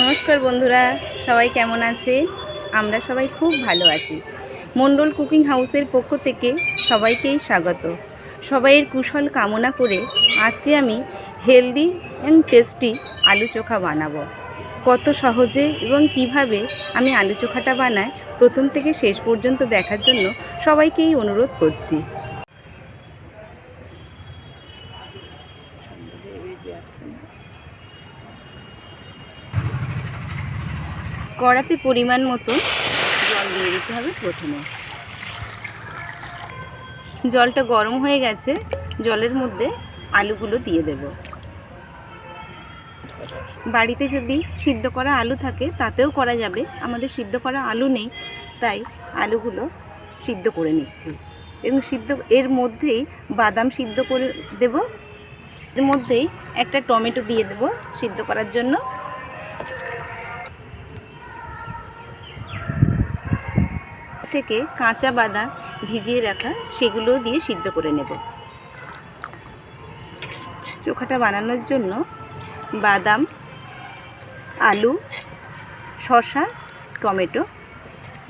নমস্কার বন্ধুরা, সবাই কেমন আছে? আমরা সবাই খুব ভালো আছি। মণ্ডল কুকিং হাউসের পক্ষ থেকে সবাইকেই স্বাগত। সবাইয়ের কুশল কামনা করে আজকে আমি হেলদি অ্যান্ড টেস্টি আলু চোখা বানাবো। কত সহজে এবং কীভাবে আমি আলু চোখাটা বানাই, প্রথম থেকে শেষ পর্যন্ত দেখার জন্য সবাইকেই অনুরোধ করছি। কড়াতে পরিমাণ মতো জল দিয়ে দিতে হবে প্রথমে। জলটা গরম হয়ে গেছে, জলের মধ্যে আলুগুলো দিয়ে দেব। বাড়িতে যদি সিদ্ধ করা আলু থাকে, তাতেও করা যাবে। আমাদের সিদ্ধ করা আলু নেই, তাই আলুগুলো সিদ্ধ করে নিচ্ছি। এবং সিদ্ধ, এর মধ্যেই বাদাম সিদ্ধ করে দেব। এর মধ্যেই একটা টমেটো দিয়ে দেব সিদ্ধ করার জন্য। থেকে কাঁচা বাদাম ভিজিয়ে রাখা সেগুলো দিয়ে সিদ্ধ করে নেব। চোখাটা বানানোর জন্য বাদাম, আলু, শসা, টমেটো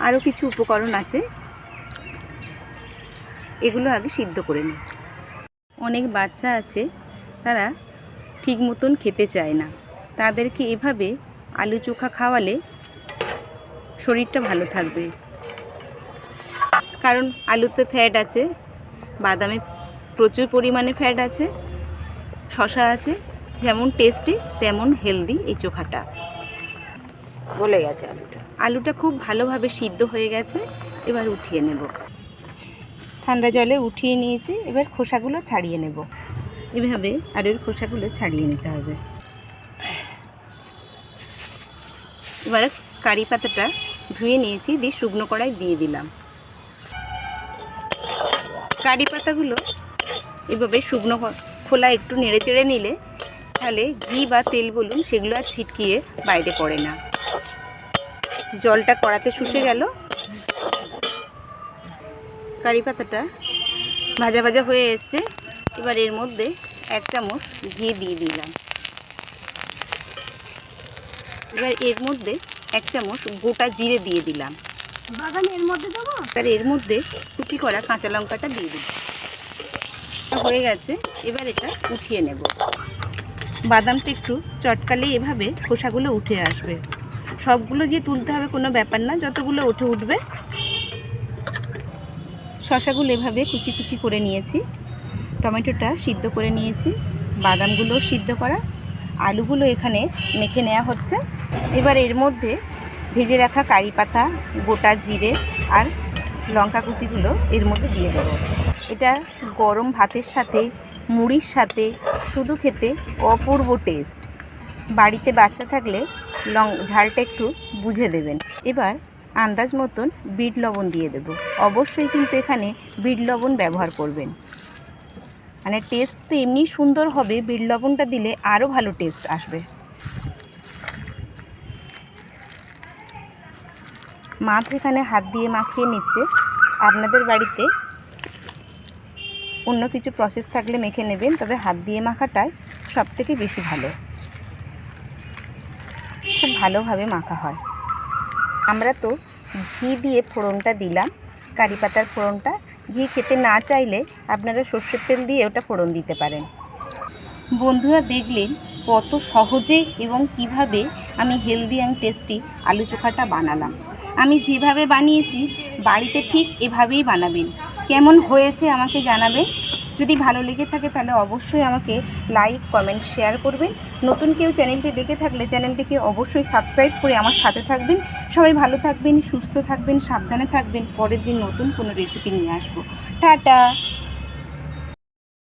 আরও কিছু উপকরণ আছে। এগুলো আগে সিদ্ধ করে নিই। অনেক বাচ্চা আছে, তারা ঠিক মতন খেতে চায় না। তাদেরকে এভাবে আলু চোখা খাওয়ালে শরীরটা ভালো থাকবে। কারণ আলুতে ফ্যাট আছে বাদামে প্রচুর পরিমাণে ফ্যাট আছে শশা আছে যেমন টেস্টি তেমন হেলদি এই চোখাটা। গলে গেছে আলুটা। আলুটা খুব ভালোভাবে সিদ্ধ হয়ে গেছে এবার উঠিয়ে নেব। ঠান্ডা জলে উঠিয়ে নিয়েছি এবার খোসাগুলো ছাড়িয়ে নেব। এভাবে আলুর খোসাগুলো ছাড়িয়ে নিতে হবে। এবার কারি পাতাটা ধুয়ে নিয়েছি দিয়ে শুকনো কড়াই দিয়ে দিলাম। কারি পাতাগুলো এভাবে শুকনো খোলা একটু নেড়ে চেড়ে নিলে তাহলে ঘি বা তেল বলুন সেগুলো আর ছিটকিয়ে বাইরে পড়ে না। জলটা কড়াতে শুষে গেল। কারি পাতাটা ভাজা ভাজা হয়ে এসছে। এবার এর মধ্যে এক চামচ ঘি দিয়ে দিলাম। এবার এর মধ্যে এক চামচ গোটা জিরে দিয়ে দিলাম। বাগান এর মধ্যে দেবো? এবার এর মধ্যে কুচি করা কাঁচা লঙ্কাটা দিয়ে দিই হয়ে গেছে, এবার এটা উঠিয়ে নেব। বাদামটা একটু চটকালে এভাবে খোসাগুলো উঠে আসবে। সবগুলো যে তুলতে হবে কোনো ব্যাপার না, যতগুলো উঠে উঠবে। শশাগুলো এভাবে কুচি কুচি করে নিয়েছি। টমেটোটা সিদ্ধ করে নিয়েছি বাদামগুলো সিদ্ধ করা, আলুগুলো এখানে মেখে নেওয়া হচ্ছে। এবার এর মধ্যে ভেজে রাখা কারি পাতা, গোটা জিরে আর লঙ্কা কুচিগুলো এর মধ্যে দিয়ে দেবো। এটা গরম ভাতের সাথে, মুড়ির সাথে, শুধু খেতে অপূর্ব টেস্ট বাড়িতে বাচ্চা থাকলে লং, ঝালটা একটু বুঝে দেবেন। এবার আন্দাজ মতন বিট লবণ দিয়ে দেবো। অবশ্যই কিন্তু এখানে বিট লবণ ব্যবহার করবেন। মানে টেস্ট তো এমনি সুন্দর হবে, বিট লবণটা দিলে আরও ভালো টেস্ট আসবে। মা তো এখানে হাত দিয়ে মাখিয়ে নিচ্ছে। আপনাদের বাড়িতে অন্য কিছু প্রসেস থাকলে মেখে নেবেন, তবে হাত দিয়ে মাখাটাই সব থেকে বেশি ভালো। খুব ভালোভাবে মাখা হয়। আমরা তো ঘি দিয়ে ফোড়নটা দিলাম, কারি পাতার ফোড়নটা। ঘি খেতে না চাইলে আপনারা সর্ষের তেল দিয়ে ওটা ফোড়ন দিতে পারেন। বন্ধুরা দেখলেন কত সহজে এবং কীভাবে আমি হেলদি অ্যান্ড টেস্টি আলু চোখাটা বানালাম। আমি যেভাবে বানিয়েছি, বাড়িতে ঠিক এভাবেই বানাবেন। কেমন হয়েছে আমাকে জানাবেন। যদি ভালো লেগে থাকে তাহলে অবশ্যই আমাকে লাইক কমেন্ট শেয়ার করবেন। নতুন কেউ চ্যানেলটি দেখে থাকলে চ্যানেলটিকে অবশ্যই সাবস্ক্রাইব করে আমার সাথে থাকবেন। সবাই ভালো থাকবেন, সুস্থ থাকবেন, সাবধানে থাকবেন। পরের দিন নতুন কোনো রেসিপি নিয়ে আসব। টাটা!